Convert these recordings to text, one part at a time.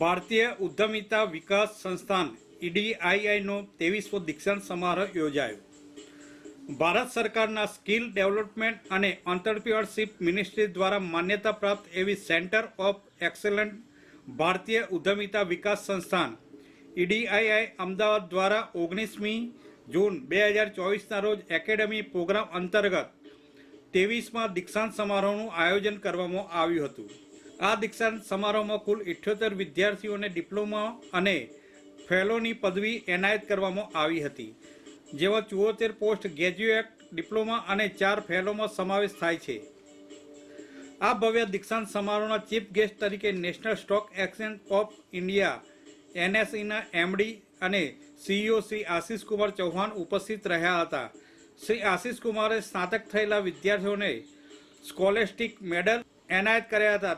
ભારતીય ઉદ્યમિતા વિકાસ સંસ્થાન ઈડીઆઈઆઈનો ત્રેવીસમો દીક્ષાંત સમારોહ યોજાયો. ભારત સરકારના સ્કિલ ડેવલપમેન્ટ અને એન્ટરપ્રિન્યોરશિપ મિનિસ્ટ્રી દ્વારા માન્યતા પ્રાપ્ત એવી સેન્ટર ઓફ એક્સેલન્ટ ભારતીય ઉદ્યમિતા વિકાસ સંસ્થાન, ઈડીઆઈઆઈ અમદાવાદ દ્વારા ઓગણીસમી જૂન બે હજાર ચોવીસના રોજ એકેડેમી પ્રોગ્રામ અંતર્ગત ત્રેવીસમાં દીક્ષાંત સમારોહનું આયોજન કરવામાં આવ્યું હતું. આ દીક્ષાંત સમારોહમાં કુલ ઇઠ્યોતેર વિદ્યાર્થીઓને ડિપ્લોમા અને ફેલોની પદવી એનાયત કરવામાં આવી હતી, જેમાં ચુઓતેર પોસ્ટ ગ્રેજ્યુએટ ડિપ્લોમા અને ચાર ફેલોમાં સમાવેશ થાય છે. આ ભવ્ય દીક્ષાંત સમારોહના ચીફ ગેસ્ટ તરીકે National Stock Exchange of India, એનએસઈના MD અને સીઈઓ શ્રી આશિષ કુમાર ચૌહાણ ઉપસ્થિત રહ્યા હતા. શ્રી આશિષ કુમારે સ્નાતક થયેલા વિદ્યાર્થીઓને સ્કોલેસ્ટિક મેડલ એનાયત કર્યા હતા.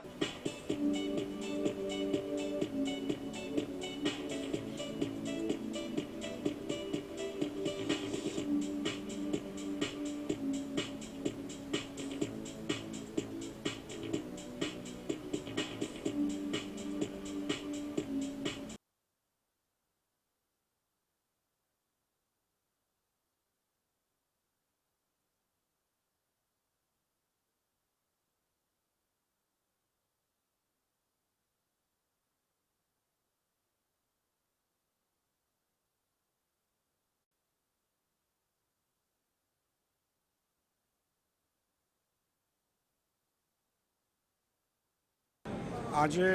આજે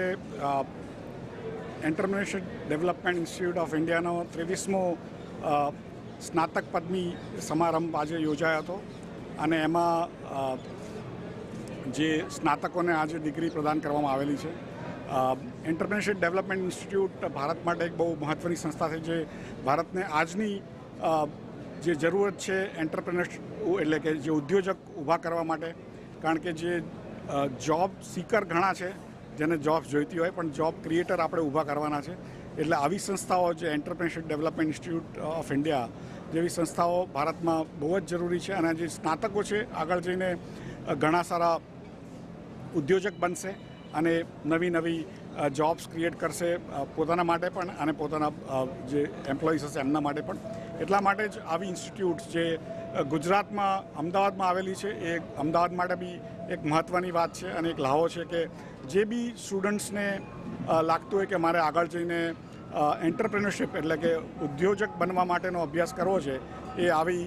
એન્ટરપ્રિનરશિપ ડેવલપમેન્ટ ઇન્સ્ટિટ્યૂટ ઓફ ઇન્ડિયાનો ત્રેવીસમો સ્નાતક પદવી સમારંભ આજે યોજાયો હતો. અને એમાં જે સ્નાતકોને આજે ડિગ્રી પ્રદાન કરવામાં આવેલી છે. એન્ટરપ્રિનરશિપ ડેવલપમેન્ટ ઇન્સ્ટિટ્યૂટ ભારત માટે એક બહુ મહત્ત્વની સંસ્થા છે જે ભારતને આજની જે જરૂરત છે એન્ટરપ્રિનર એટલે કે જે ઉદ્યોજક ઊભા કરવા માટે, કારણ કે જે જોબ સીકર ઘણા છે જેને જોબ જોઈતી હોય, પણ જોબ ક્રિએટર આપણે ઊભા કરવાના છે. એટલે આવી સંસ્થાઓ જે entrepreneurship development institute of India જેવી સંસ્થાઓ ભારતમાં બહુ જ જરૂરી છે અને જે સ્નાતકો છે, આગળ જઈને ઘણા સારા ઉદ્યોજક બનશે અને નવી નવી જોબ્સ ક્રિએટ કરશે પોતાના માટે પણ અને પોતાના જે એમ્પ્લોઈઝ હશે એમના માટે પણ. એટલા માટે જ આવી ઇન્સ્ટિટ્યૂટ જે ગુજરાતમાં, અમદાવાદમાં આવેલી છે, એ અમદાવાદ માટે બી એક મહત્ત્વની વાત છે અને એક લાહો છે કે જે બી સ્ટુડન્ટ્સને લાગતું હોય કે મારે આગળ જઈને એન્ટરપ્રિનરશિપ એટલે કે ઉદ્યોજક બનવા માટેનો અભ્યાસ કરવો છે, એ આવી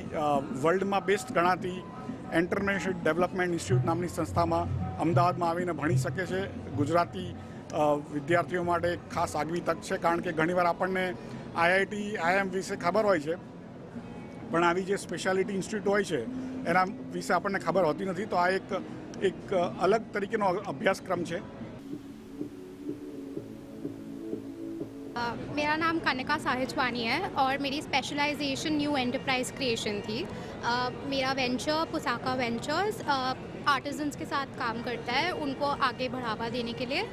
વર્લ્ડમાં બેસ્ટ ગણાતી એન્ટરપ્રિનરશિપ ડેવલપમેન્ટ ઇન્સ્ટિટ્યૂટ નામની સંસ્થામાં અમદાવાદમાં આવીને ભણી શકે છે. ગુજરાતી વિદ્યાર્થીઓ માટે ખાસ આગવી તક છે, કારણ કે ઘણીવાર આપણને આઈઆઈટી આઈએમ વિશે ખબર હોય છે, પણ આવી જે સ્પેશિયાલિટી ઇન્સ્ટિટ્યૂટ હોય છે, એના વિશે આપણને ખબર હોતી નથી. તો આ એક એક અલગ તરીકેનો અભ્યાસક્રમ છે अ, मेरा नाम कनिका साहिजवानी है और मेरी स्पेशलाइजेशन न्यू एंटरप्राइज क्रिएशन थी अ, मेरा वेंचर पुसाका वेंचर्स आर्टिजन्स के साथ काम करता है उनको आगे बढ़ावा देने के लिए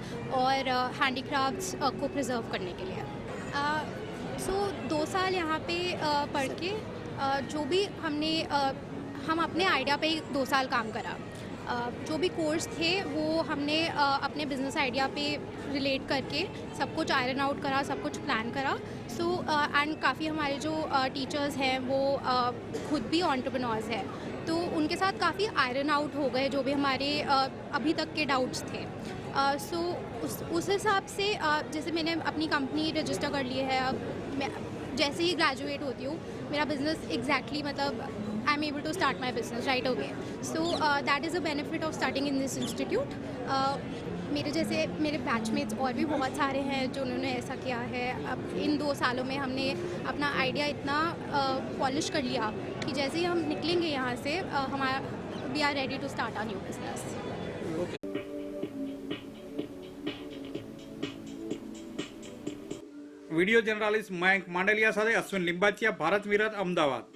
और हैंडीक्राफ्ट्स को प्रिजर्व करने के लिए सो दो साल यहाँ पे अ, पढ़ के अ, जो भी हमने अ, हम अपने आइडिया पे ही दो साल काम करा अ, जो भी कोर्स थे, वो हमने अपने बिज़नेस आइडिया पे रिलेट करके सब कुछ आयरन आउट करा, सब कुछ प्लान करा। सो एंड काफ़ी हमारे जो टीचर्स हैं, वो खुद भी ऑन्टरप्रनोर्स हैं। तो उनके साथ काफ़ी आयरन आउट हो गए, जो भी हमारे अभी तक के डाउट्स थे। सो उस उस हिसाब से जैसे मैंने अपनी कंपनी रजिस्टर कर ली है, अब मैं, जैसे ही ग्रेजुएट होती हूँ, मेरा बिज़नेस एग्जैक्टली मतलब I am able to start my business right away so that is a benefit of starting in this institute मेरे जैसे मेरे बैचमेट्स और भी बहुत सारे हैं जो उन्होंने ऐसा किया है अब इन दो सालों में हमने अपना आइडिया इतना पॉलिश कर लिया कि जैसे ही हम निकलेंगे यहाँ से uh, हमारा we are ready to start our new business video journalist Mayank Mandalia સાથે અશ્વિન લિંબાચિયા ભારત વિરાટ અમદાવાદ